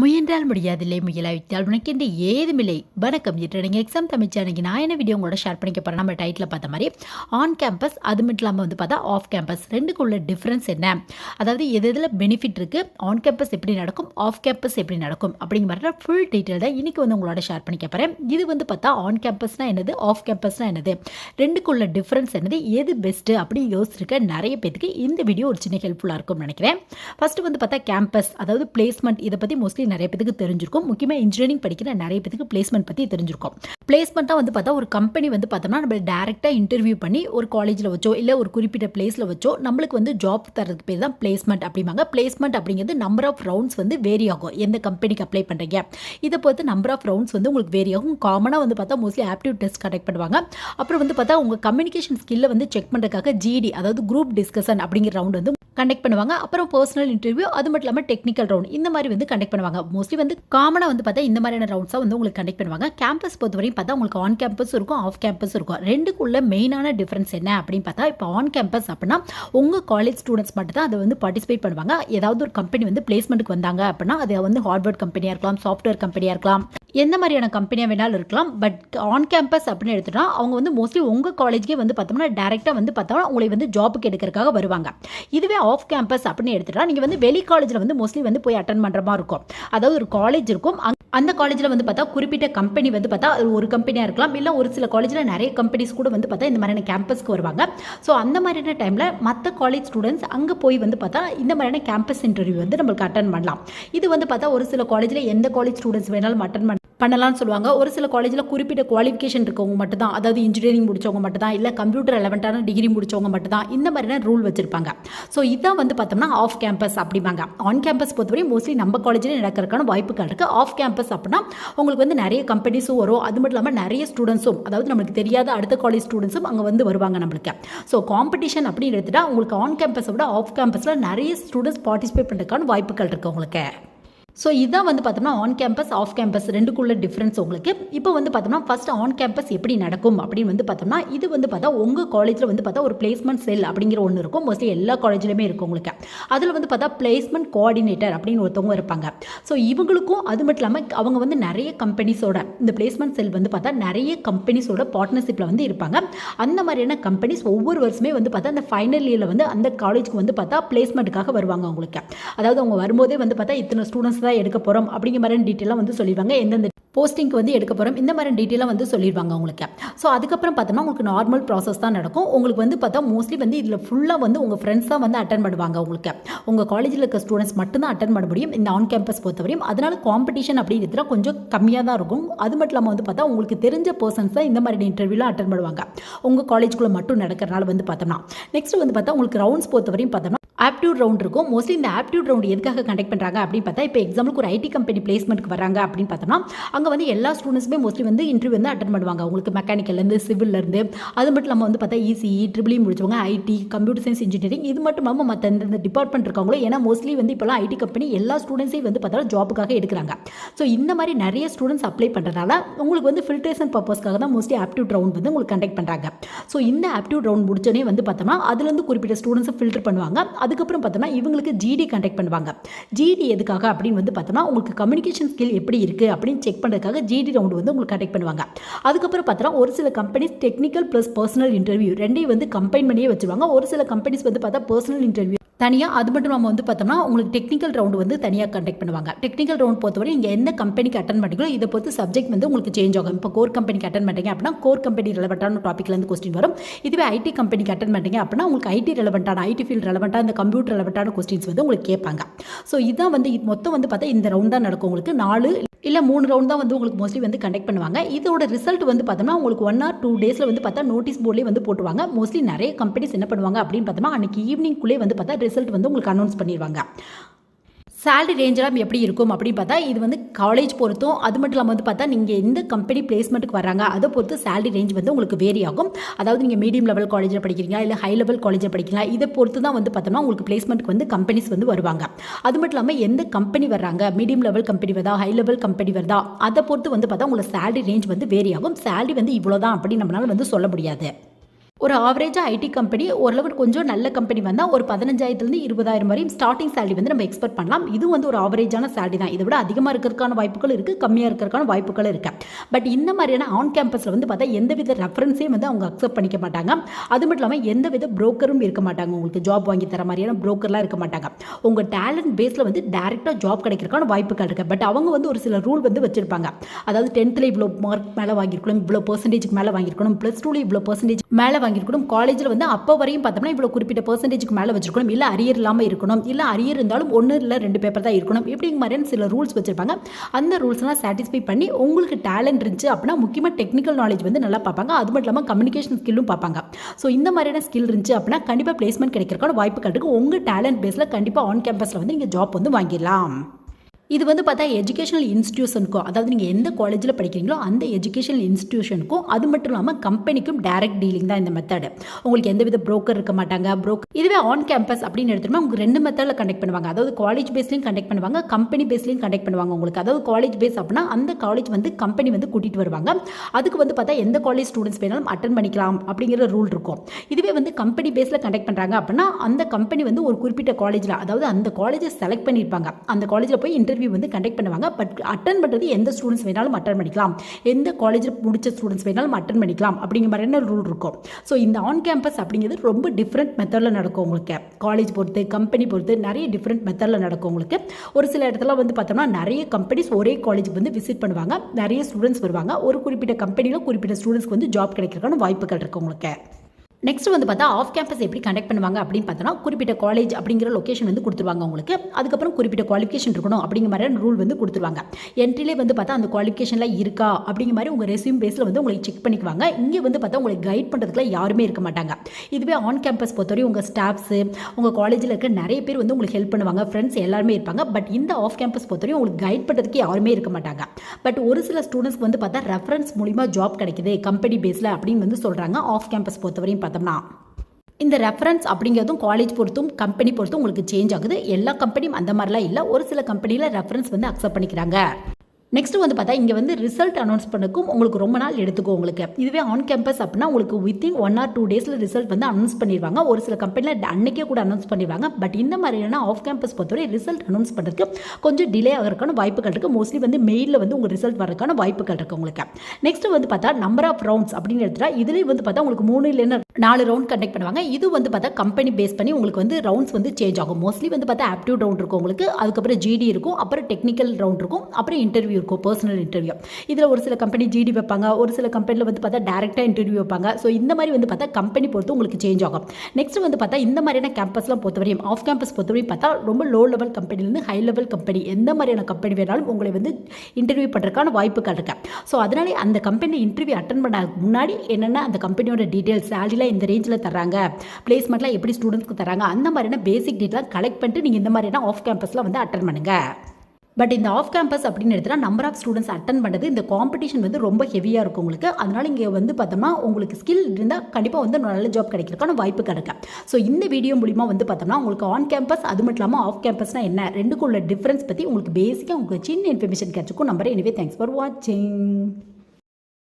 முயன்றால் முடியாதில்லை முயலாவிட்டால் உனக்கென்று ஏதுமில்லை. வணக்கம் என்று நீங்கள் எக்ஸாம் தமிழ்ச்சி நான் என்ன வீடியோ உங்களோட ஷேர் பண்ணிக்க போகிறேன் நம்ம டைட்டில் பார்த்த மாதிரி ஆன் கேம்பஸ் அது மட்டும் இல்லாமல் வந்து பார்த்தா ஆஃப் கேம்பஸ் ரெண்டுக்குள்ள டிஃப்ரென்ஸ் என்ன? அதாவது எது எதில் பெனிஃபிட் இருக்குது ஆன் கேம்பஸ் எப்படி நடக்கும்? ஆஃப் கேம்பஸ் எப்படி நடக்கும்? அப்படிங்கிற மாதிரி ஃபுல் டீட்டெயில் தான் இன்றைக்கி வந்து உங்களோட ஷேர் பண்ணிக்க போகிறேன் இது வந்து பார்த்தா ஆன் கேம்பஸ்னால் என்னது? ஆஃப் கேம்பஸ்னால் என்னது? ரெண்டுக்குள்ள டிஃப்ரென்ஸ் என்னது? எது பெஸ்ட்டு அப்படின்னு யோசிச்சிருக்க நிறைய பேத்துக்கு இந்த வீடியோ ஒரு சின்ன ஹெல்ப்ஃபுல்லாக இருக்கும்னு நினைக்கிறேன். ஃபஸ்ட்டு வந்து பார்த்தா கேம்பஸ் அதாவது பிளேஸ்மெண்ட் இதை பற்றி மோஸ்ட்லி நிறைய பேத்துக்கு தெரிஞ்சிருக்கும். முக்கியமாக இன்ஜினியரிங் படிக்கிற நிறைய பேத்துக்கு பிளேஸ்மெண்ட் பற்றி தெரிஞ்சிருக்கும். பிளேஸ்மெண்ட்டாக வந்து பார்த்தா ஒரு கம்பெனி வந்து பார்த்தோம்னா நம்ம டேரெக்டாக இன்டர்வியூ பண்ணி ஒரு காலேஜில் வச்சோ இல்லை ஒரு குறிப்பிட்ட பிளேஸில் வச்சோ நம்மளுக்கு வந்து ஜாப் தரதுக்கு பேர் தான் பிளேஸ்மெண்ட் அப்படிம்பாங்க. பிளேஸ்மெண்ட் அப்படிங்கிறது நம்பர் ஆஃப் ரவுண்ட்ஸ் வந்து வேரி ஆகும். எந்த கம்பெனிக்கு அப்ளை பண்ணுறீங்க இதை பொறுத்து நம்பர் ஆஃப் ரவுண்ட்ஸ் வந்து உங்களுக்கு வேரி ஆகும். காமனாக வந்து பார்த்தா மோஸ்ட்லி ஆப்டிவ் டெஸ்ட் கண்டக்ட் பண்ணுவாங்க. அப்புறம் வந்து பார்த்தா உங்கள் கம்யூனிகேஷன் ஸ்கில்லை வந்து செக் பண்ணுறதுக்காக ஜிடி அதாவது குரூப் டிஸ்கஷன் அப்படிங்கிற ரவுண்ட் வந்து கண்டக்ட் பண்ணுவாங்க. அப்புறம் பர்சனல் இன்டர்வியூ அது மட்டும் இல்லாமல் டெக்னிக்கல் ரவுண்ட் இந்த மாதிரி வந்து கண்டக்ட் பண்ணுவாங்க. மோஸ்ட்லி வந்து காமனாக வந்து பார்த்தா இந்த மாதிரியான ரவுண்ட்ஸாக வந்து உங்களுக்கு கண்டக்ட் பண்ணுவாங்க. கேம்பஸ் பொறுத்தவரையும் பார்த்தா உங்களுக்கு ஆன் கேம்பஸ் இருக்கும் ஆஃப் கேம்பஸ் இருக்கும். ரெண்டுக்குள்ள மெயினான டிஃப்ரென்ஸ் என்ன அப்படின்னு பார்த்தா இப்போ ஆன் கேம்பஸ் அப்படின்னா உங்கள் காலேஜ் ஸ்டூடெண்ட்ஸ் மட்டும் தான் அதை வந்து பார்ட்டிசிபேட் பண்ணுவாங்க. ஏதாவது ஒரு கம்பெனி வந்து பிளேஸ்மெண்ட்டுக்கு வந்தாங்க அப்படின்னா அது வந்து ஹார்ட்வேர் கம்பெனியாக இருக்கலாம் சாஃப்ட்வேர் கம்பெனியாக இருக்கலாம். எந்த மாதிரியான கம்பெனியாக வேணாலும் இருக்கலாம். பட் ஆன் கேம்பஸ் அப்படின்னு எடுத்துட்டா அவங்க வந்து மோஸ்ட்லி உங்கள் காலேஜ்க்கே வந்து பார்த்தோம்னா டேரெக்டாக வந்து பார்த்தோம்னா உங்களை வந்து ஜாபுக்கு எடுக்கிறதுக்காக வருவாங்க. இதுவே ஆஃப் கேம்பஸ் அப்படின்னு எடுத்துட்டா நீங்கள் வந்து வெளி காலேஜில் வந்து மோஸ்ட்லி வந்து போய் அட்டன் பண்ணுற மாதிரி இருக்கும். அதாவது ஒரு காலேஜ் இருக்கும். அந்த காலேஜில் வந்து பார்த்தா குறிப்பிட்ட கம்பெனி வந்து பார்த்தா அது ஒரு கம்பெனியாக இருக்கலாம். இல்லை ஒரு சில காலேஜில் நிறைய கம்பெனிஸ் கூட வந்து பார்த்தா இந்த மாதிரியான கேம்பஸ்க்கு வருவாங்க. ஸோ அந்த மாதிரியான டைமில் மற்ற காலேஜ் ஸ்டூடெண்ட்ஸ் அங்கே போய் வந்து பார்த்தா இந்த மாதிரியான கேம்பஸ் இன்டர்வியூ வந்து நம்மளுக்கு அட்டன் பண்ணலாம். இது வந்து பார்த்தா ஒரு சில காலேஜில் எந்த காலேஜ் ஸ்டூடெண்ட்ஸ் வேணாலும் அட்டன் பண்ண பண்ணலாம்னு சொல்லுவாங்க. ஒரு சில காலேஜில் குறிப்பிட்ட குவாலிஃபிகேஷன் இருக்கவங்க மட்டும் தான் அதாவது இன்ஜினியரிங் முடிச்சவங்க மட்டும் தான் இல்லை கம்ப்யூட்டர் ரெலவெண்ட்டான டிகிரி முடிச்சவங்க மட்டும் தான் இந்த மாதிரியான ரூல் வச்சுருப்பாங்க. ஸோ இதான் வந்து பார்த்தோம்னா ஆஃப் கேம்பஸ் அப்படிம்பாங்க. ஆன் கேம்பஸ் பொறுத்தவரை மோஸ்ட்லி நம்ம காலேஜில் நடக்கிறதுக்கான வாய்ப்புகள் இருக்குது ஆஃப் கேம்பஸ் அப்படின்னா உங்களுக்கு வந்து நிறைய கம்பெனிஸும் வரும். அது மட்டும் இல்லாமல் நிறைய ஸ்டூடெண்ட்ஸும் அதாவது நம்மளுக்கு தெரியாத அடுத்த காலேஜ் ஸ்டூடெண்ட்ஸும் அங்கே வந்து வருவாங்க நம்மளுக்கு. ஸோ காம்படிஷன் அப்படின்னு எடுத்துகிட்டா உங்களுக்கு ஆன் கேம்பஸை விட ஆஃப் கேம்பஸில் நிறைய ஸ்டூடெண்ட்ஸ் பார்ட்டிசிபேட் பண்ணுறதுக்கான வாய்ப்புகள் இருக்குது உங்களுக்கு. ஸோ இதான் வந்து பார்த்தோம்னா ஆன் கேம்பஸ் ஆஃப் கேம்பஸ் ரெண்டுக்குள்ள டிஃப்ரென்ஸ் உங்களுக்கு. இப்போ வந்து பார்த்தோம்னா ஃபர்ஸ்ட் ஆன் கேம்பஸ் எப்படி நடக்கும் அப்படின்னு வந்து பார்த்தோம்னா இது வந்து பார்த்தா உங்கள் காலேஜில் வந்து பார்த்தா ஒரு பிளேஸ்மெண்ட் செல் அப்படிங்கிற ஒன்று இருக்கும். மோஸ்ட்லி எல்லா காலேஜ்லையுமே இருக்கும் உங்களுக்கு. அதில் வந்து பார்த்தா பிளேஸ்மெண்ட் கோஆர்டினேட்டர் அப்படின்னு ஒருத்தவங்க இருப்பாங்க. ஸோ இவங்களுக்கும் அது மட்டும் இல்லாமல் அவங்க வந்து நிறைய கம்பெனிஸோட இந்த பிளேஸ்மெண்ட் செல் வந்து பார்த்தா நிறைய கம்பெனிஸோட பார்ட்னர்ஷிப்பில் வந்து இருப்பாங்க. அந்த மாதிரியான கம்பெனிஸ் ஒவ்வொரு வருஷமே வந்து பார்த்தா அந்த ஃபைனல் இயரில் வந்து அந்த காலேஜ்க்கு வந்து பார்த்தா பிளேஸ்மெண்ட்டுக்காக வருவாங்க அவங்களுக்கு அதாவது அவங்க வரும்போதே வந்து பார்த்தா இத்தனை ஸ்டூடெண்ட்ஸ் தான் எடுக்க போகிறோம் அப்படிங்கிற மாதிரி டீட்டெயிலாக வந்து சொல்லிடுவாங்க எந்தெந்த போஸ்டிங்க்கு வந்து எடுக்க போகிறோம் இந்த மாதிரி டீட்டெயிலாக வந்து சொல்லிடுவாங்க உங்களுக்கு ஸோ அதுக்கப்புறம் பார்த்தோம்னா உங்களுக்கு நார்மல் ப்ராசஸ் தான் நடக்கும். உங்களுக்கு வந்து பார்த்தா மோஸ்ட்லி வந்து இதில் ஃபுல்லாக வந்து உங்கள் ஃப்ரெண்ட்ஸ் தான் வந்து அட்டன் பண்ணுவாங்க உங்களுக்கு. உங்கள் காலேஜில் இருக்க ஸ்டூடெண்ட்ஸ் மட்டும்தான் அட்டன் பண்ண முடியும். இந்த ஆன் கேம்பஸ் பொறுத்தவரையும். அதனால காம்படிஷன் அப்படிங்கிறதுல கொஞ்சம் கம்மியாக தான் இருக்கும். அது மட்டும் இல்லாமல் வந்து பார்த்தா உங்களுக்கு தெரிஞ்ச பர்சன்ஸ் தான் இந்த மாதிரி இன்டர்வியூலாம் அட்டன் பண்ணுவாங்க. உங்கள் காலேஜ்குள்ளே மட்டும் நடக்கிறனால வந்து பார்த்தோம்னா. நெக்ஸ்ட் வந்து பார்த்தா உங்களுக்கு ரவுண்ட்ஸ் பொறுத்தவரையும் பார்த்தோம்னா ஆப்டியூட் ரவுண்ட் இருக்கும். மோஸ்ட்லி இந்த ஆப்டியூட் ரவுண்ட் எதுக்காக கண்டக்ட் பண்ணுறாங்க அப்படின்னு பார்த்தா இப்போ எக்ஸாம்பிளுக்கு ஒரு ஐடி கம்பெனி பிளேஸ்மெண்ட்க்கு வராங்க அப்படின்னு பார்த்தோம்னா அங்கே வந்து எல்லா ஸ்டூடெண்ட்ஸுமே மோஸ்ட்லி வந்து இன்டர்வியூ வந்து அட்டன் பண்ணுவாங்க. உங்களுக்கு மெக்கானிக்கல்லேருந்து சிவில்லேருந்து அது மட்டும் இல்லாமல் வந்து பார்த்தா இசிஇ ட்ரிபிளி e முடிச்சவங்க ஐடி கம்ப்யூட்டர் சயின்ஸ் இன்ஜினியரிங் இது மட்டும் இல்லாமல் மற்ற இந்த டிபார்ட்மெண்ட் இருக்காங்களோ ஏன்னா மோஸ்ட்லி வந்து இப்போலாம் ஐடி கம்பெனி எல்லா ஸ்டூடெண்ட்ஸையும் வந்து பார்த்தா ஜாபுக்காக எடுக்கிறாங்க. ஸோ இந்த மாதிரி நிறைய ஸ்டூடெண்ட்ஸ் அப்ளை பண்ணுறதுனால உங்களுக்கு வந்து ஃபில்ட்ரேஷன் பர்பஸ்க்காக தான் மோஸ்ட்லி ஆப்டியூட் ரவுண்ட் வந்து உங்களுக்கு கண்டக்ட் பண்ணுறாங்க ஸோ இந்த ஆப்டியூட் ரவுண்ட் முடிச்சோடனே வந்து பார்த்தோம்னா அதுலேருந்து குறிப்பிட்ட ஸ்டூடெண்ட்ஸை ஃபில்டர் பண்ணுவாங்க. அதுக்கப்புறம் பார்த்தோம்னா இவங்களுக்கு ஜிடி கண்டக்ட் பண்ணுவாங்க. ஜிடி எதுக்காக அப்படின்னு வந்து பார்த்தோம்னா உங்களுக்கு கம்யூனிகேஷன் ஸ்கில் எப்படி இருக்குது அப்படின்னு செக் பண்ணுறதுக்காக ஜிடி ரவுண்ட் வந்து உங்களுக்கு கண்டக்ட் பண்ணுவாங்க. அதுக்கப்புறம் பார்த்தா ஒரு சில companies technical plus personal interview ரெண்டையும் வந்து கம்பைன் பண்ணியே வச்சுருவாங்க. ஒரு சில கம்பெனிஸ் வந்து பார்த்தா பர்சனல் இன்டர்வியூ தனியாக அது மட்டும் நம்ம வந்து பார்த்தோம்னா உங்களுக்கு டெக்னிக்கல் ரவுண்டு வந்து தனியாக கண்டக்ட் பண்ணுவாங்க. டெக்னிக்கல் ரவுண்ட் பொறுத்தவரை நீங்கள் எந்த கம்பெனிக்கு அட்டன் பண்ணுறீங்களோ இதை பொறுத்து சப்ஜெக்ட் வந்து உங்களுக்கு சேஞ்ச் ஆகும். இப்போ கோர் கம்பெனிக்கு அட்டன் பண்ணுறீங்க அப்படின்னா கோர் கம்பெனி ரெலவெண்ட்டான டாப்பிக்லேருந்து கொஸ்டின் வரும். இதுவே ஐடி கம்பெனிக்கு அட்டன் பண்ணுறீங்க அப்படின்னா உங்களுக்கு ஐடி ரெலவெண்ட்டான ஐடி ஃபீல்ட் ரெலவெண்ட்டாக இந்த கம்ப்யூட்டர் ரெலவெண்ட்டான கொஸ்டின்ஸ் வந்து உங்களுக்கு கேட்பாங்க. ஸோ இதான் வந்து மொத்தம் வந்து பார்த்தா இந்த ரவுண்ட் தான் நடக்கும். உங்களுக்கு நாலு இல்லை மூணு ரவுண்ட் தான் வந்து உங்களுக்கு மோஸ்ட்லி வந்து கண்டக்ட் பண்ணுவாங்க. இதோட ரிசல்ட் வந்து பார்த்தோம்னா உங்களுக்கு ஒன் ஆர் டூ டேஸில் வந்து பார்த்தா நோட்டீஸ் போர்ட்லேயே வந்து போட்டுருவாங்க. மோஸ்ட்லி நிறைய கம்பெனிஸ் என்ன பண்ணுவாங்க அப்படின்னு பார்த்தோம்னா அன்றைக்கி ஈவினிங்குள்ளே வந்து பார்த்தா ரிசல்ட் வந்து உங்களுக்கு அனௌன்ஸ் பண்ணிடுவாங்க சேலரி ரேஞ்செல்லாம் எப்படி இருக்கும் அப்படின்னு பார்த்தா இது வந்து காலேஜ் பொறுத்தும் அது மட்டும் இல்லாமல் வந்து பார்த்தா நீங்கள் எந்த கம்பெனி பிளேஸ்மெண்ட்டுக்கு வராங்க அதை பொறுத்து சேலரி ரேஞ்ச் வந்து உங்களுக்கு வேரி ஆகும். அதாவது நீங்கள் மீடியம் லெவல் காலேஜில் படிக்கிறீங்களா இல்லை ஹை லெவல் காலேஜில் படிக்கிறீங்களா இதை பொறுத்து தான் வந்து பார்த்தோம்னா உங்களுக்கு பிளேஸ்மெண்ட்டுக்கு வந்து கம்பெனிஸ் வந்து வருவாங்க. அது மட்டும் இல்லாமல் எந்த கம்பெனி வர்றாங்க மீடியம் லெவல் கம்பெனி வருதா ஹை லெவல் கம்பெனி வருதா அதை பொறுத்து வந்து பார்த்தா உங்களுக்கு சேலரி ரேஞ்ச் வந்து வேரி ஆகும். சேலரி வந்து இவ்வளோ தான் அப்படின்னு நம்மளால் வந்து சொல்ல முடியாது. ஒரு ஆவரேஜாக ஐடி கம்பெனி ஓரளவு கொஞ்சம் நல்ல கம்பெனி வந்தால் ஒரு பதினஞ்சாயிரத்துலேருந்து இருபதாயிரம் வரையும் ஸ்டார்டிங் சேலரி வந்து நம்ம எக்ஸ்பெக்ட் பண்ணலாம். இது வந்து ஒரு ஆவரேஜான சேலரி தான். இதை விட அதிகமாக இருக்கிறதுக்கான வாய்ப்புகள் இருக்குது கம்மியாக இருக்கிறதுக்கான வாய்ப்புகள் இருக்குது பட் இந்த மாதிரியான ஆன் கேம்பஸில் வந்து பார்த்தா எந்த வித ரெஃபரன்ஸையும் வந்து அவங்க அக்செப்ட் பண்ணிக்க மாட்டாங்க. அது மட்டும் இல்லாமல் எந்த வித புரோக்கரும் இருக்க மாட்டாங்க. உங்களுக்கு ஜாப் வாங்கி தர மாதிரியான புரோக்கர்லாம் இருக்க மாட்டாங்க. உங்கள் டேலண்ட் பேஸில் வந்து டேரெக்டாக ஜாப் கிடைக்கிறதுக்கான வாய்ப்புகள் இருக்குது பட் அவங்க வந்து ஒரு சில ரூல் வந்து வச்சுருப்பாங்க. அதாவது டென்த்தில் இவ்வளோ மார்க் மேலே வாங்கியிருக்கணும் இவ்வளோ பர்சன்டேஜ்க்கு மேலே வாங்கியிருக்கணும் ப்ளஸ் டூவில் இவ்வளோ பர்சன்டேஜ் மேலே வாங்கியிருக்கணும். காலேஜில் வந்து அப்போ வரையும் பார்த்தோம்னா இவ்வளோ குறிப்பிட்ட பர்சன்டேஜ்க்கு மேலே வச்சிருக்கணும். இல்லை அரியர் இல்லாமல் இருக்கணும். இல்லை அரியர் இருந்தாலும் ஒன்று இல்லை ரெண்டு பேப்பர் தான் இருக்கணும். இப்படிங்க மாதிரியான சில ரூல்ஸ் வச்சுருப்பாங்க. அந்த ரூல்ஸ்லாம் சாட்டிஸ்ஃபை பண்ணி உங்களுக்கு டேலண்ட் இருந்துச்சு அப்படின்னா முக்கியமாக டெக்னிக்கல் நாலேஜ் வந்து நல்லா பார்ப்பாங்க. அது மட்டும் இல்லாமல் கம்யூனிகேஷன் ஸ்கில்லும் பார்ப்பாங்க. ஸோ இந்த மாதிரியான ஸ்கில் இருந்துச்சு அப்படின்னா கண்டிப்பாக பிளேஸ்மெண்ட் கிடைக்கிறக்கான வாய்ப்புகள் இருக்குது உங்கள் டேலண்ட் பேஸில் கண்டிப்பாக ஆன் கேம்பஸில் வந்து நீங்கள் ஜாப் வந்து வாங்கிடலாம். இது வந்து பார்த்தா எஜுகேஷனல் இன்ஸ்டியூஷனுக்கும் அதாவது நீங்கள் எந்த காலேஜில் படிக்கிறீங்களோ அந்த எஜுகேஷனல் இன்ஸ்டியூஷனுக்கும் அது மட்டும் இல்லாமல் கம்பெனிக்கும் டைரக்ட் டீலிங் தான் இந்த மெத்தடு உங்களுக்கு எந்த வித புரோக்கர் இருக்க மாட்டாங்க. புரோக்கர் இதுவே ஆன் கேம்பஸ் அப்படின்னு எடுத்துட்டோம்னா உங்களுக்கு ரெண்டு மெத்தடில் கண்டக்ட் பண்ணுவாங்க. அதாவது காலேஜ் பேஸ்லையும் கண்டக்ட் பண்ணுவாங்க கம்பெனி பேஸ்லையும் கண்டக்ட் பண்ணுவாங்க உங்களுக்கு. அதாவது காலேஜ் பேஸ் அப்படின்னா அந்த காலேஜ் வந்து கம்பெனி வந்து கூட்டிகிட்டு வருவாங்க. அதுக்கு வந்து பார்த்தா எந்த காலேஜ் ஸ்டூடெண்ட்ஸ் வேணாலும் அட்டன் பண்ணிக்கலாம் அப்படிங்கிற ரூல் இருக்கும். இதுவே வந்து கம்பெனி பேஸில் கண்டக்ட் பண்ணுறாங்க அப்படின்னா அந்த கம்பெனி வந்து ஒரு குறிப்பிட்ட காலேஜில் அதாவது அந்த காலேஜை செலக்ட் பண்ணியிருப்பாங்க அந்த காலேஜில் போய் இன்டர்வியூ வந்து கண்டக்ட் பண்ணுவாங்க. பட் அட்டன் பண்ணுறது எந்த ஸ்டூடெண்ட்ஸ் வேணாலும் அட்டன் பண்ணிக்கலாம். எந்த காலேஜில் முடிச்ச ஸ்டூடெண்ட்ஸ் வேணாலும் அட்டன் பண்ணிக்கலாம். அப்படிங்கிற மாதிரியான ரூல் இருக்கும். ஸோ இந்த ஆன் கேம்பஸ் அப்படிங்கிறது ரொம்ப டிஃப்ரெண்ட் மெத்தடில் நடக்கும் உங்களுக்கு. காலேஜ் பொறுத்து கம்பெனி பொறுத்து நிறைய டிஃப்ரெண்ட் மெத்தடில் நடக்கும் உங்களுக்கு. ஒரு சில இடத்துல வந்து பார்த்தோம்னா நிறைய கம்பெனிஸ் ஒரே காலேஜுக்கு வந்து விசிட் பண்ணுவாங்க. நிறைய ஸ்டூடெண்ட்ஸ் வருவாங்க. ஒரு குறிப்பிட்ட கம்பெனியில் குறிப்பிட்ட ஸ்டூடெண்ட்ஸ்க்கு வந்து ஜாப் கிடைக்கிறதுக்கான வாய்ப்புகள் இருக்குது உங்களுக்கு. நெக்ஸ்ட் வந்து பார்த்தா ஆஃப் கேம்பஸ் எப்படி கண்டக்ட் பண்ணுவாங்க அப்படின்னு பார்த்தோன்னா குறிப்பிட்ட காலேஜ் அப்படிங்கிற லொக்கேஷன் வந்து கொடுத்துருவாங்க உங்களுக்கு அதுக்கப்புறம் குறிப்பிட்ட குவாலிஃபிகேஷன் இருக்கணும் அப்படிங்கிற மாதிரியான ரூல் வந்து கொடுத்துருவாங்க. என்ட்ரிலே வந்து பார்த்தா அந்த குவாலிஃபிகேஷன்லாம் இருக்கா அப்படிங்கிற மாதிரி உங்கள் ரெசியூம் பேஸில் வந்து உங்களை செக் பண்ணிக்குவாங்க. இங்கே வந்து பார்த்தா உங்களை கைட் பண்ணுறதுக்குலாம் யாருமே இருக்க மாட்டாங்க. இதுவே ஆன் கேம்பஸ் பொறுத்தவரை உங்கள் ஸ்டாஃப்ஸு உங்கள் காலேஜில் இருக்க நிறைய பேர் வந்து உங்களுக்கு ஹெல்ப் பண்ணுவாங்க. ஃப்ரெண்ட்ஸ் எல்லாருமே இருப்பாங்க. பட் இந்த ஆஃப் கேம்பஸ் பொறுத்தவரை உங்களுக்கு கைட் பண்ணுறதுக்கு யாருமே இருக்க மாட்டாங்க. பட் ஒரு சில ஸ்டூடெண்ட்ஸ்க்கு வந்து பார்த்தா ரெஃபரன்ஸ் மூலிமா ஜாப் கிடைக்குது கம்பெனி பேஸில் அப்படின்னு வந்து சொல்கிறாங்க ஆஃப் கேம்பஸ் பொறுத்தவரையும் பார்த்தோம்னா இந்த ரெஃபரன்ஸ் அப்படிங்கிறதும் காலேஜ் பொறுத்தும் கம்பெனி பொறுத்தும் உங்களுக்கு சேஞ்ச் ஆகுது. எல்லா கம்பெனியும் அந்த மாதிரிலாம் இல்லை. ஒரு சில கம்பெனியில் ரெஃபரன்ஸ் வந்து அக்செப்ட் பண்ணிக்கிறாங்க. நெக்ஸ்ட் வந்து பார்த்தா இங்கே வந்து ரிசல்ட் அனௌன்ஸ் பண்ணக்கும் உங்களுக்கு ரொம்ப நாள் எடுத்துக்கும் உங்களுக்கு. இதுவே ஆன் கேம்பஸ் அப்படின்னா உங்களுக்கு வித்தின் ஒன் ஆர் டூ டேஸில் ரிசல்ட் வந்து அனௌன்ஸ் பண்ணிடுவாங்க. ஒரு சில கம்பெனியில் அன்னைக்கே கூட அனௌன்ஸ் பண்ணிடுவாங்க. பட் இந்த மாதிரியான ஆஃப் கேம்பஸ் பொறுத்தவரை ரிசல்ட் அனௌன்ஸ் பண்ணுறதுக்கு கொஞ்சம் டிலே ஆகிறதுக்கான வாய்ப்புகள் இருக்குது மோஸ்ட்லி வந்து மெயிலில் வந்து உங்கள் ரிசல்ட் வரதுக்கான வாய்ப்புகள் இருக்குது உங்களுக்கு. நெக்ஸ்ட் வந்து பார்த்தா நம்பர் ஆஃப் ரவுண்ட்ஸ் அப்படின்னு எடுத்துட்டா இதுலேயும் வந்து பார்த்தா உங்களுக்கு மூணு இல்லைன்னா நாலு ரவுண்ட் கண்டக்ட் பண்ணுவாங்க. இது வந்து பார்த்தா கம்பெனி பேஸ் பண்ணி உங்களுக்கு வந்து ரவுண்ட்ஸ் வந்து சேஞ்ச் ஆகும். மோஸ்ட்லி வந்து பார்த்தா ஆப்டியூட் ரவுண்ட் இருக்கும் உங்களுக்கு. அதுக்கப்புறம் ஜிடி இருக்கும். அப்புறம் டெக்னிக்கல் ரவுண்ட் இருக்கும். அப்புறம் இன்டர்வியூ இருக்கும். பர்சனல் இன்டர்வியூ இதில் ஒரு சில கம்பெனி ஜிடி வைப்பாங்க. ஒரு சில கம்பெனியில் வந்து பார்த்தா டேரெக்டாக இன்டர்வியூ வைப்பாங்க. ஸோ இந்த மாதிரி வந்து பார்த்தா கம்பெனி பொறுத்து உங்களுக்கு சேஞ்ச் ஆகும். நெக்ஸ்ட் வந்து பார்த்தா இந்த மாதிரியான கேம்பஸ்லாம் பொறுத்தவரையும் ஆஃப் கேம்பஸ் பொறுத்தவரையும் பார்த்தா ரொம்ப லோ லெவல் கம்பெனிலேருந்து ஹை லெவல் கம்பெனி எந்த மாதிரியான கம்பெனி வேணாலும் உங்களை வந்து இன்டர்வியூ பண்ணுறதுக்கான வாய்ப்புகள் இருக்கு. ஸோ அதனாலே அந்த கம்பெனி இன்டர்வியூ அட்டன் பண்ண முன்னாடி என்னென்ன அந்த கம்பெனியோட டீட்டெயில்ஸ் சேலரிலாம் இந்த ரேஞ்சில் தராங்க பிளேஸ்மெண்ட்லாம் எப்படி ஸ்டூடெண்ட்ஸ்க்கு தராங்க அந்த மாதிரியான பேசிக் டீட்டெயிலாம் கலெக்ட் பண்ணிட்டு நீங்கள் இந்த மாதிரியான ஆஃப் கேம்பஸில் வந்து அட்டன் பண்ணுங்கள் பட் இந்த ஆஃப் கேம்பஸ் அப்படின்னு எடுத்துனா நம்பர் ஆஃப் ஸ்டூடெண்ட்ஸ் அட்டன் பண்ணுறது இந்த காம்படிஷன் வந்து ரொம்ப ஹெவியாக இருக்கும் உங்களுக்கு. அதனால் இங்கே வந்து பார்த்தோம்னா உங்களுக்கு ஸ்கில் இருந்தால் கண்டிப்பாக வந்து நல்ல ஜாப் கிடைக்கிறதுக்கான வாய்ப்பு கிடைக்கும். ஸோ இந்த வீடியோ மூலிமா வந்து பார்த்தோம்னா உங்களுக்கு ஆன் கேம்பஸ் அது மட்டும் இல்லாமல் ஆஃப் கேம்பஸ்னால் என்ன? ரெண்டுக்குள்ள டிஃப்ரென்ஸ் பற்றி உங்களுக்கு பேசிக்காக உங்களுக்கு சின்ன இன்ஃபர்மேஷன் கிடைச்சிக்கும் நம்பர் எனவே தேங்க்ஸ் ஃபார் வாட்சிங்